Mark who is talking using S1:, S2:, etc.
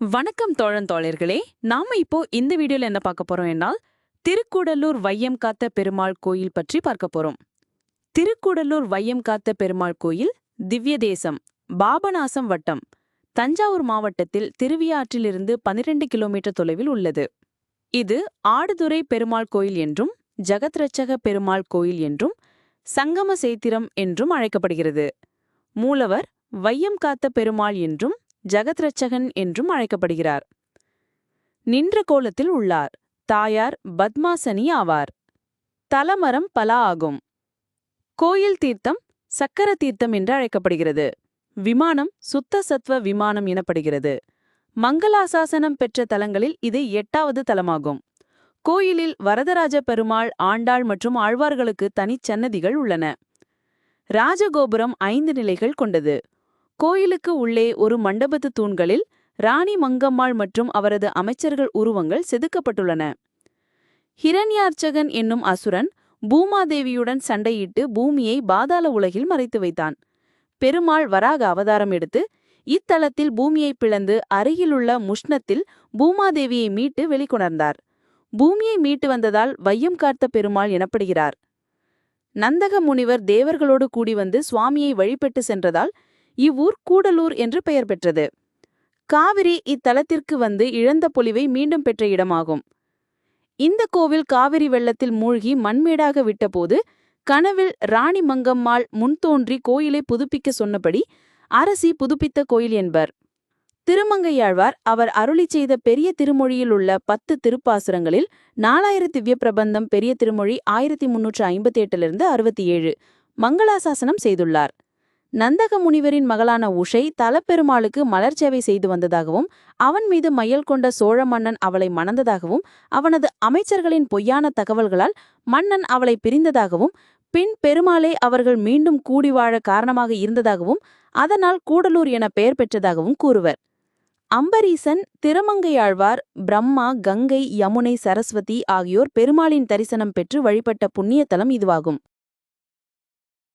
S1: வணக்கம் தோழன் தோழர்களே நாம இப்போ இந்த வீடியோல என்ன பார்க்க போறோம் என்றால் திருக்கூடலூர் வையம் காத்த பெருமாள் கோயில் பற்றி பார்க்க போறோம். திருக்கூடலூர் வையம் காத்த பெருமாள் கோயில் திவ்ய தேசம் பாபநாசம் வட்டம் தஞ்சாவூர் மாவட்டத்தில் திருவியாற்றிலிருந்து 12 கிலோமீட்டர் தொலைவில் உள்ளது. இது ஆடுதுறை பெருமாள் கோயில் என்றும் ஜகத்ரட்சக பெருமாள் கோயில் என்றும் சங்கம சேத்திரம் என்றும் அழைக்கப்படுகிறது. மூலவர் வையம் காத்த பெருமாள் என்றும் ஜகத்ரட்சகன் என்றும் அழைக்கப்படுகிறார். நின்ற கோலத்தில் உள்ளார். தாயார் பத்மாசனி ஆவார். தலமரம் பலா ஆகும். கோயில் தீர்த்தம் சக்கர தீர்த்தம் என்று அழைக்கப்படுகிறது. விமானம் சுத்த சத்வ விமானம் எனப்படுகிறது. மங்களாசாசனம் பெற்ற தலங்களில் இது எட்டாவது தலமாகும். கோயிலில் வரதராஜ பெருமாள் ஆண்டாள் மற்றும் ஆழ்வார்களுக்கு தனிச்சன்னதிகள் உள்ளன. ராஜகோபுரம் ஐந்து நிலைகள் கொண்டது. கோயிலுக்கு உள்ளே ஒரு மண்டபத்து தூண்களில் ராணி மங்கம்மாள் மற்றும் அவரது அமைச்சர்கள் உருவங்கள் செதுக்கப்பட்டுள்ளன. ஹிரண்யார்ச்சகன் என்னும் அசுரன் பூமாதேவியுடன் சண்டையிட்டு பூமியை பாதாள உலகில் மறைத்து வைத்தான். பெருமாள் வராக அவதாரம் எடுத்து இத்தலத்தில் பூமியை பிளந்து அருகிலுள்ள முஷ்ணத்தில் பூமாதேவியை மீட்டு வெளிக்கொணர்ந்தார். பூமியை மீட்டு வந்ததால் வையம் காத்த பெருமாள் எனப்படுகிறார். நந்தக முனிவர் தேவர்களோடு கூடி வந்து சுவாமியை வழிபட்டு சென்றதால் இவ்வூர் கூடலூர் என்று பெயர் பெற்றது. காவிரி இத்தலத்திற்கு வந்து இழந்த பொலிவை மீண்டும் பெற்ற இடமாகும். இந்த கோவில் காவிரி வெள்ளத்தில் மூழ்கி மண்மேடாக விட்டபோது கனவில் ராணி மங்கம்மாள் முன்தோன்றி கோயிலை புதுப்பிக்க சொன்னபடி அரசி புதுப்பித்த கோயில் என்பர். திருமங்கையாழ்வார் அவர் அருளிச் செய்த பெரிய திருமொழியில் உள்ள பத்து திருப்பாசுரங்களில் நாலாயிரம் திவ்ய பிரபந்தம் பெரிய திருமொழி ஆயிரத்தி முன்னூற்று ஐம்பத்தி எட்டிலிருந்து அறுபத்தி ஏழு மங்களாசாசனம் செய்துள்ளார். நந்தக முனிவரின் மகளான உஷை தலப்பெருமாளுக்கு மலர் சேவை செய்து வந்ததாகவும் அவன் மீது மையல் கொண்ட சோழ மன்னன் அவளை மணந்ததாகவும் அவனது அமைச்சர்களின் பொய்யான தகவல்களால் மன்னன் அவளை பிரிந்ததாகவும் பின் பெருமாளே அவர்கள் மீண்டும் கூடி வாழ காரணமாக இருந்ததாகவும் அதனால் கூடலூர் என பெயர் பெற்றதாகவும் கூறுவர். அம்பரீசன் திருமங்கையாழ்வார் பிரம்மா கங்கை யமுனை சரஸ்வதி ஆகியோர் பெருமாளின் தரிசனம் பெற்று வழிபட்ட புண்ணிய தலம் இதுவாகும்.